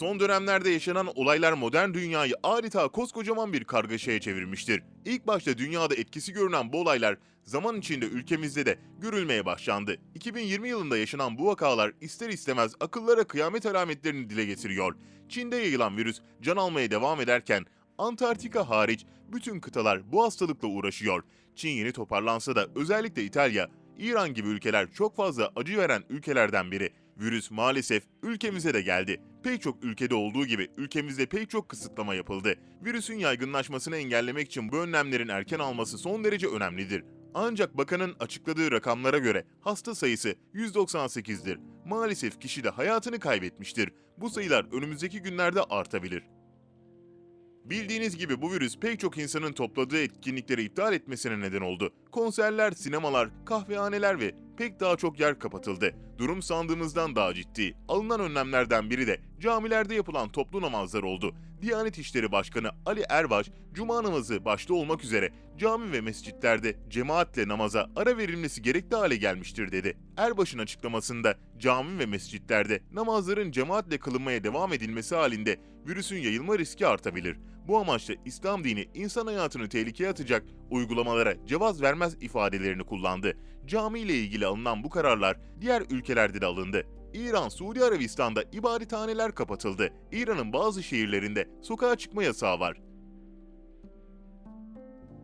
Son dönemlerde yaşanan olaylar modern dünyayı adeta koskocaman bir kargaşaya çevirmiştir. İlk başta dünyada etkisi görünen bu olaylar zaman içinde ülkemizde de görülmeye başlandı. 2020 yılında yaşanan bu vakalar ister istemez akıllara kıyamet alametlerini dile getiriyor. Çin'de yayılan virüs can almaya devam ederken Antarktika hariç bütün kıtalar bu hastalıkla uğraşıyor. Çin yeni toparlansa da özellikle İtalya, İran gibi ülkeler çok fazla acı veren ülkelerden biri. Virüs maalesef ülkemize de geldi. Pek çok ülkede olduğu gibi ülkemizde pek çok kısıtlama yapıldı. Virüsün yaygınlaşmasını engellemek için bu önlemlerin erken alması son derece önemlidir. Ancak bakanın açıkladığı rakamlara göre hasta sayısı 198'dir. Maalesef kişi de hayatını kaybetmiştir. Bu sayılar önümüzdeki günlerde artabilir. Bildiğiniz gibi bu virüs pek çok insanın topladığı etkinlikleri iptal etmesine neden oldu. Konserler, sinemalar, kahvehaneler ve pek daha çok yer kapatıldı. Durum sandığımızdan daha ciddi. Alınan önlemlerden biri de camilerde yapılan toplu namazlar oldu. Diyanet İşleri Başkanı Ali Erbaş, cuma namazı başta olmak üzere cami ve mescitlerde cemaatle namaza ara verilmesi gerekli hale gelmiştir dedi. Erbaş'ın açıklamasında cami ve mescitlerde namazların cemaatle kılınmaya devam edilmesi halinde virüsün yayılma riski artabilir. Bu amaçla İslam dini insan hayatını tehlikeye atacak uygulamalara cevaz vermez ifadelerini kullandı. Cami ile ilgili alınan bu kararlar diğer ülkelerde de alındı. İran, Suudi Arabistan'da ibadethaneler kapatıldı. İran'ın bazı şehirlerinde sokağa çıkma yasağı var.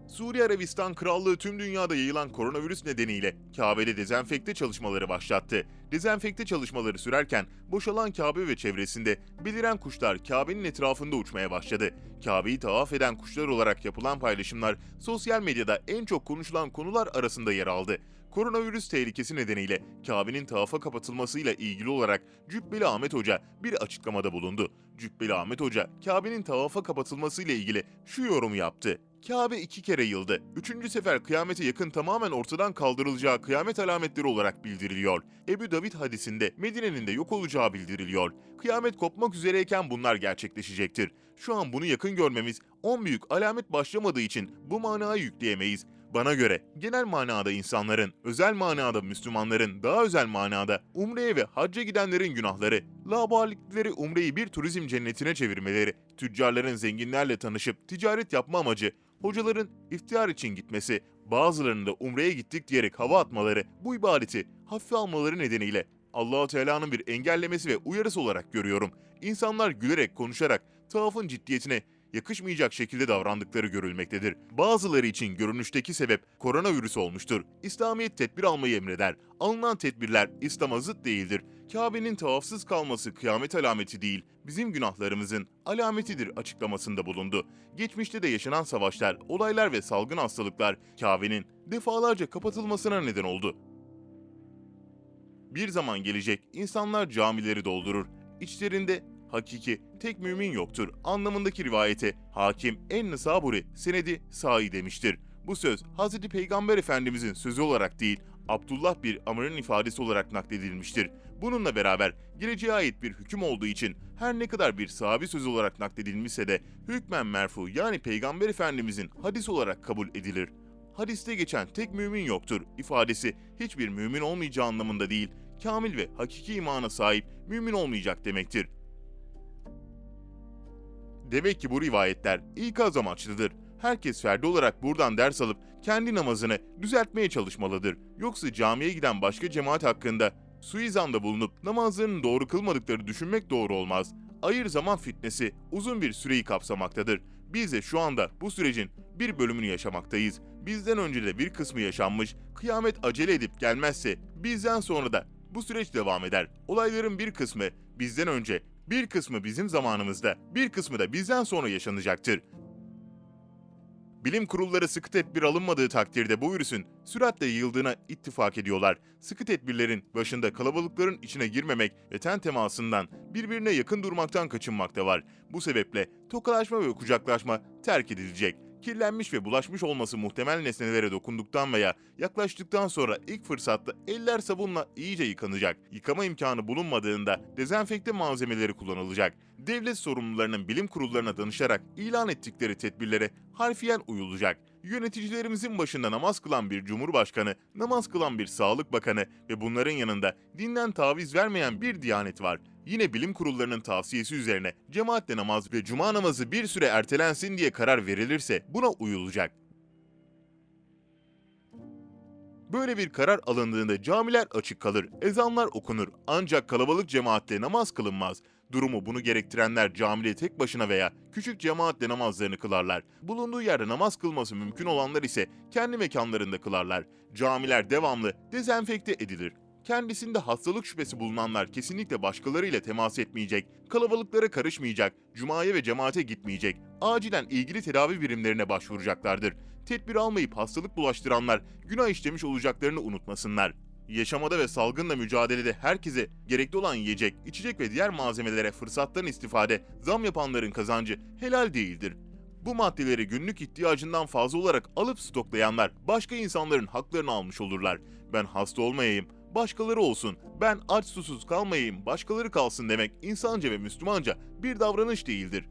Suudi Arabistan Krallığı tüm dünyada yayılan koronavirüs nedeniyle Kabe'de dezenfekte çalışmaları başlattı. Dezenfekte çalışmaları sürerken boşalan Kabe ve çevresinde beliren kuşlar Kabe'nin etrafında uçmaya başladı. Kabe'yi tavaf eden kuşlar olarak yapılan paylaşımlar sosyal medyada en çok konuşulan konular arasında yer aldı. Koronavirüs tehlikesi nedeniyle Kabe'nin tavafa kapatılmasıyla ilgili olarak Cübbeli Ahmet Hoca bir açıklamada bulundu. Cübbeli Ahmet Hoca, Kabe'nin tavafa kapatılmasıyla ilgili şu yorumu yaptı. Kabe iki kere yıldı. Üçüncü sefer kıyamete yakın tamamen ortadan kaldırılacağı kıyamet alametleri olarak bildiriliyor. Ebu David hadisinde Medine'nin de yok olacağı bildiriliyor. Kıyamet kopmak üzereyken bunlar gerçekleşecektir. Şu an bunu yakın görmemiz 10 büyük alamet başlamadığı için bu manayı yükleyemeyiz. Bana göre genel manada insanların, özel manada Müslümanların, daha özel manada umreye ve hacca gidenlerin günahları, labalikleri umreyi bir turizm cennetine çevirmeleri, tüccarların zenginlerle tanışıp ticaret yapma amacı, hocaların iftihar için gitmesi, bazılarının da umreye gittik diyerek hava atmaları, bu ibadeti hafife almaları nedeniyle Allahu Teala'nın bir engellemesi ve uyarısı olarak görüyorum. İnsanlar gülerek, konuşarak tavafın ciddiyetine yakışmayacak şekilde davrandıkları görülmektedir. Bazıları için görünüşteki sebep koronavirüs olmuştur. İslamiyet tedbir almayı emreder. Alınan tedbirler İslam'a zıt değildir. Kabe'nin tavafsız kalması kıyamet alameti değil, bizim günahlarımızın alametidir açıklamasında bulundu. Geçmişte de yaşanan savaşlar, olaylar ve salgın hastalıklar Kabe'nin defalarca kapatılmasına neden oldu. Bir zaman gelecek insanlar camileri doldurur. İçlerinde hakiki tek mümin yoktur anlamındaki rivayete hakim en nisaburi senedi sahi demiştir. Bu söz Hz. Peygamber Efendimizin sözü olarak değil Abdullah bir Amr'ın ifadesi olarak nakledilmiştir. Bununla beraber geleceğe ait bir hüküm olduğu için her ne kadar bir sahabi sözü olarak nakledilmişse de hükmen merfu yani Peygamber Efendimizin hadis olarak kabul edilir. Hadiste geçen tek mümin yoktur ifadesi hiçbir mümin olmayacağı anlamında değil, kamil ve hakiki imana sahip mümin olmayacak demektir. Demek ki bu rivayetler ikaz amaçlıdır. Herkes ferdi olarak buradan ders alıp kendi namazını düzeltmeye çalışmalıdır. Yoksa camiye giden başka cemaat hakkında suizanda bulunup namazlarını doğru kılmadıkları düşünmek doğru olmaz. Ayır zaman fitnesi uzun bir süreyi kapsamaktadır. Biz de şu anda bu sürecin bir bölümünü yaşamaktayız. Bizden önce de bir kısmı yaşanmış, kıyamet acele edip gelmezse bizden sonra da bu süreç devam eder. Olayların bir kısmı bizden önce, bir kısmı bizim zamanımızda, bir kısmı da bizden sonra yaşanacaktır. Bilim kurulları sıkı tedbir alınmadığı takdirde bu virüsün süratle yayıldığına ittifak ediyorlar. Sıkı tedbirlerin başında kalabalıkların içine girmemek ve ten temasından birbirine yakın durmaktan kaçınmakta var. Bu sebeple tokalaşma ve kucaklaşma terk edilecek. Kirlenmiş ve bulaşmış olması muhtemel nesnelere dokunduktan veya yaklaştıktan sonra ilk fırsatta eller sabunla iyice yıkanacak. Yıkama imkanı bulunmadığında dezenfekte malzemeleri kullanılacak. Devlet sorumlularının bilim kurullarına danışarak ilan ettikleri tedbirlere harfiyen uyulacak. Yöneticilerimizin başında namaz kılan bir cumhurbaşkanı, namaz kılan bir sağlık bakanı ve bunların yanında dinden taviz vermeyen bir diyanet var. Yine bilim kurullarının tavsiyesi üzerine cemaatle namaz ve cuma namazı bir süre ertelensin diye karar verilirse buna uyulacak. Böyle bir karar alındığında camiler açık kalır, ezanlar okunur ancak kalabalık cemaatle namaz kılınmaz. Durumu bunu gerektirenler camide tek başına veya küçük cemaatle namazlarını kılarlar. Bulunduğu yerde namaz kılması mümkün olanlar ise kendi mekanlarında kılarlar. Camiler devamlı dezenfekte edilir. Kendisinde hastalık şüphesi bulunanlar kesinlikle başkalarıyla temas etmeyecek, kalabalıklara karışmayacak, cumaya ve cemaate gitmeyecek, acilen ilgili tedavi birimlerine başvuracaklardır. Tedbir almayıp hastalık bulaştıranlar günah işlemiş olacaklarını unutmasınlar. Yaşamada ve salgınla mücadelede herkese gerekli olan yiyecek, içecek ve diğer malzemelere fırsattan istifade, zam yapanların kazancı helal değildir. Bu maddeleri günlük ihtiyacından fazla olarak alıp stoklayanlar başka insanların haklarını almış olurlar. Ben hasta olmayayım, başkaları olsun, ben aç susuz kalmayayım, başkaları kalsın demek insanca ve Müslümanca bir davranış değildir.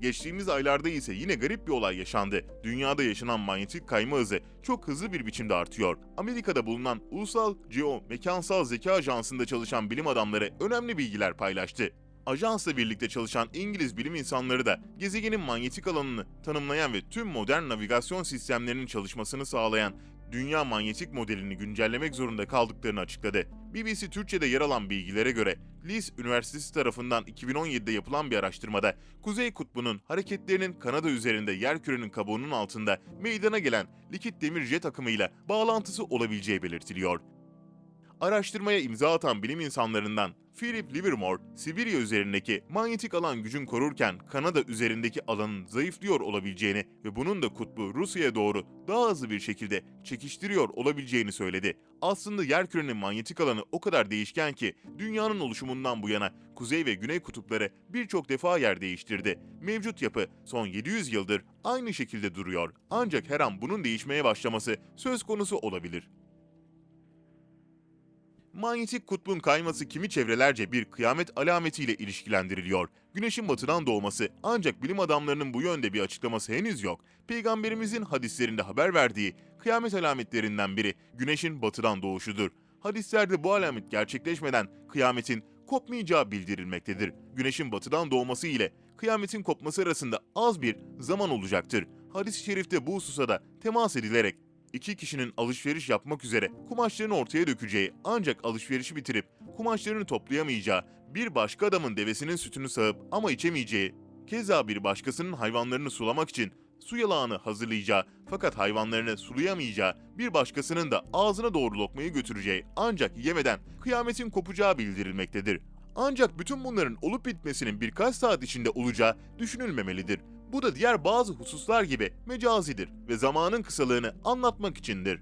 Geçtiğimiz aylarda ise yine garip bir olay yaşandı. Dünyada yaşanan manyetik kayma hızı çok hızlı bir biçimde artıyor. Amerika'da bulunan Ulusal Geo Mekansal Zeka Ajansı'nda çalışan bilim adamları önemli bilgiler paylaştı. Ajansla birlikte çalışan İngiliz bilim insanları da gezegenin manyetik alanını tanımlayan ve tüm modern navigasyon sistemlerinin çalışmasını sağlayan dünya manyetik modelini güncellemek zorunda kaldıklarını açıkladı. BBC Türkçe'de yer alan bilgilere göre Leeds Üniversitesi tarafından 2017'de yapılan bir araştırmada Kuzey Kutbu'nun hareketlerinin Kanada üzerinde yerkürenin kabuğunun altında meydana gelen likit demir jet akımıyla bağlantısı olabileceği belirtiliyor. Araştırmaya imza atan bilim insanlarından Philip Livermore, Sibirya üzerindeki manyetik alan gücün korurken Kanada üzerindeki alanın zayıflıyor olabileceğini ve bunun da kutbu Rusya'ya doğru daha hızlı bir şekilde çekiştiriyor olabileceğini söyledi. Aslında yerkürenin manyetik alanı o kadar değişken ki dünyanın oluşumundan bu yana kuzey ve güney kutupları birçok defa yer değiştirdi. Mevcut yapı son 700 yıldır aynı şekilde duruyor. Ancak her an bunun değişmeye başlaması söz konusu olabilir. Manyetik kutbun kayması kimi çevrelerce bir kıyamet alametiyle ilişkilendiriliyor. Güneşin batıdan doğması ancak bilim adamlarının bu yönde bir açıklaması henüz yok. Peygamberimizin hadislerinde haber verdiği kıyamet alametlerinden biri güneşin batıdan doğuşudur. Hadislerde bu alamet gerçekleşmeden kıyametin kopmayacağı bildirilmektedir. Güneşin batıdan doğması ile kıyametin kopması arasında az bir zaman olacaktır. Hadis-i şerifte bu hususa da temas edilerek İki kişinin alışveriş yapmak üzere kumaşlarını ortaya dökeceği ancak alışverişi bitirip kumaşlarını toplayamayacağı, bir başka adamın devesinin sütünü sağıp ama içemeyeceği, keza bir başkasının hayvanlarını sulamak için su yalağını hazırlayacağı fakat hayvanlarını sulayamayacağı, bir başkasının da ağzına doğru lokmayı götüreceği ancak yemeden kıyametin kopacağı bildirilmektedir. Ancak bütün bunların olup bitmesinin birkaç saat içinde olacağı düşünülmemelidir. Bu da diğer bazı hususlar gibi mecazidir ve zamanın kısalığını anlatmak içindir.